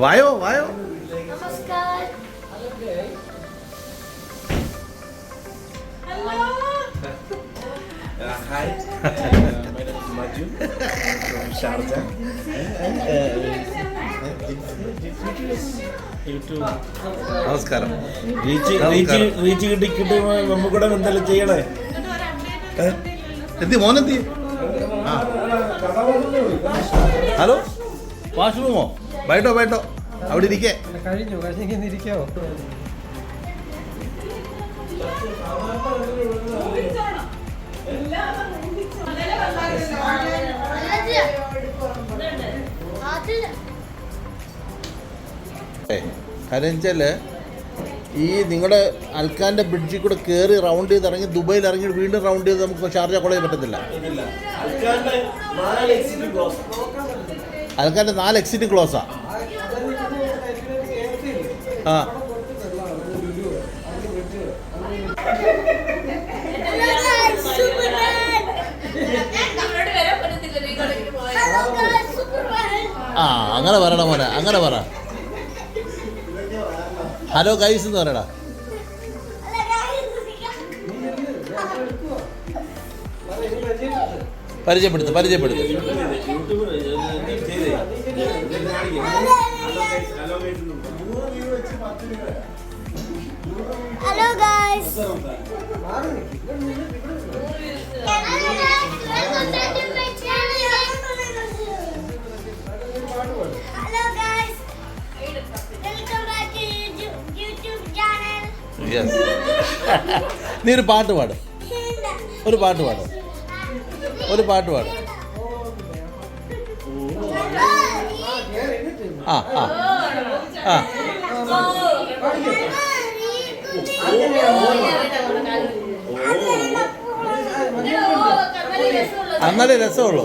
വായോ വായോ. മജു ഷാർജ നമസ്കാരം. റീച്ച് കിട്ടി കിട്ടി നമുക്കൂടെ എന്തെല്ലാം ചെയ്യണേ? എന്തി മോനെന്തി ഹലോ? വാഷ്റൂമോ? ബൈട്ടോ ബൈട്ടോ. അവിടെ ഇരിക്കേ. കഴിഞ്ഞു കഴിഞ്ഞിരിക്കോ കരഞ്ചൽ ഈ നിങ്ങളുടെ അൽക്കാന്റെ ബ്രിഡ്ജിൽ കൂടെ കയറി റൗണ്ട് ചെയ്ത് ഇറങ്ങി ദുബായിൽ ഇറങ്ങി വീണ്ടും റൗണ്ട് ചെയ്ത് നമുക്ക് ഷാർജ കോളേജ് പറ്റത്തില്ല. അൽക്കാന്റെ നാല് എക്സിറ്റ് ക്ലോസാ ആ. ആ. അങ്ങനെ പറയടാ മോനെ അങ്ങനെ പറ. ഹലോ ഗൈസ് എന്ന് പറയടാ. പരിചയപ്പെടുത്ത് പരിചയപ്പെടുത്ത്. ഹലോ ഗായ്സ് ഹലോ യെസ് നീ ഒരു പാട്ട് പാടും. ഒരു പാട്ട് പാടും. ഒരു പാട്ട് പാടും. ആ ആ. ആ. എന്നാലേ രസമുള്ളൂ.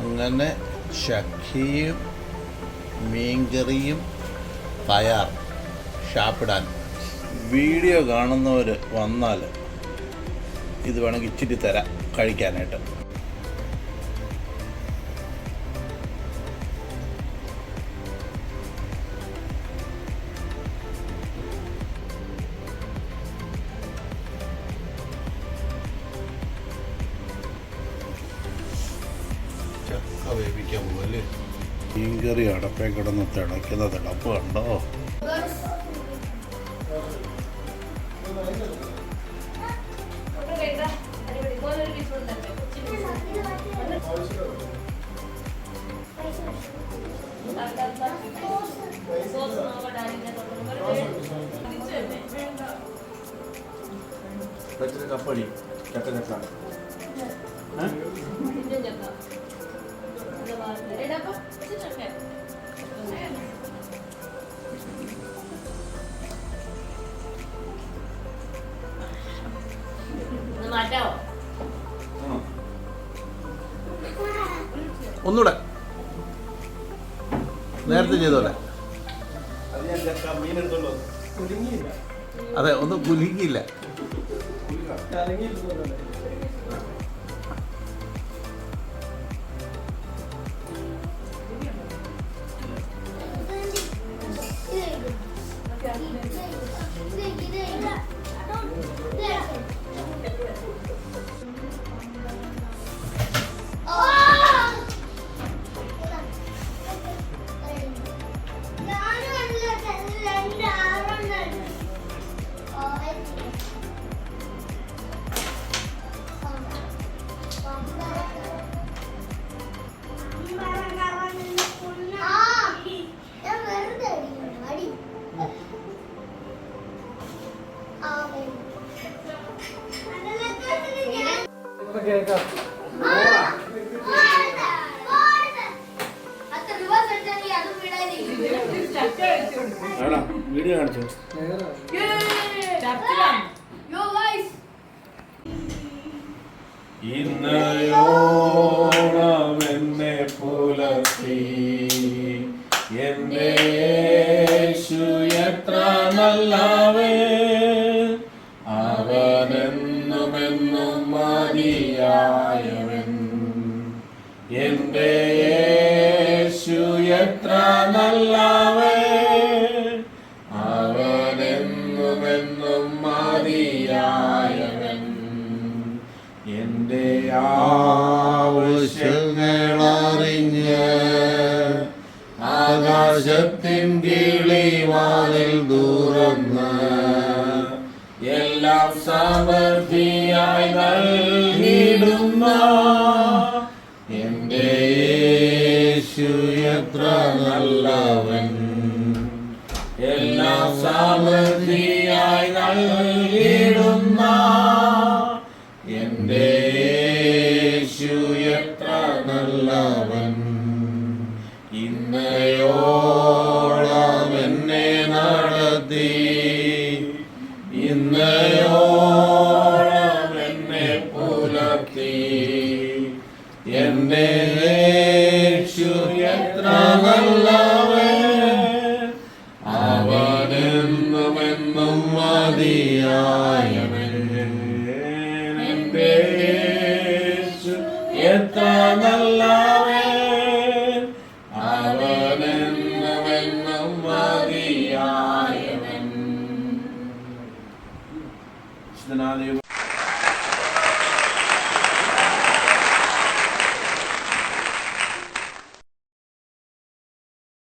അങ്ങനെ ഷഖിയും മീൻകറിയും തയ്യാർ ഷാപ്പിടാൻ. വീഡിയോ കാണുന്നവർ വന്നാൽ ഇത് വേണമെങ്കിൽ ഇച്ചിരി തരാം കഴിക്കാനായിട്ട്. ചക്ക വേവിക്കാൻ പോകല്ലേ മീൻകറി അടപ്പേ കിടന്ന് തിളയ്ക്കുന്ന തിളപ്പ് കണ്ടോ? കപ്പടി ചക്ക ചക്ക? ഒന്നുകൂടെ നേരത്തെ ചെയ്തോലെ കുലുങ്ങിയില്ല അതെ ഒന്നും കുലുങ്ങിയില്ല. കലങ്ങിയില്ല ഇന്നയോളം എന്നെ പുലർത്തി. എന്റെ യേശു എത്ര നല്ലവേ. അവനെന്നുമെന്നും മതിയായവൻ. എന്റെ യേശു എത്ര നല്ലവേ. നൽകിയിടുന്ന എന്റെ യേശു എത്ര നല്ലവൻ. എല്ലാ സമൃദ്ധിയായി നൽകിയിടുന്ന എന്റെ യേശു എത്ര നല്ലവൻ.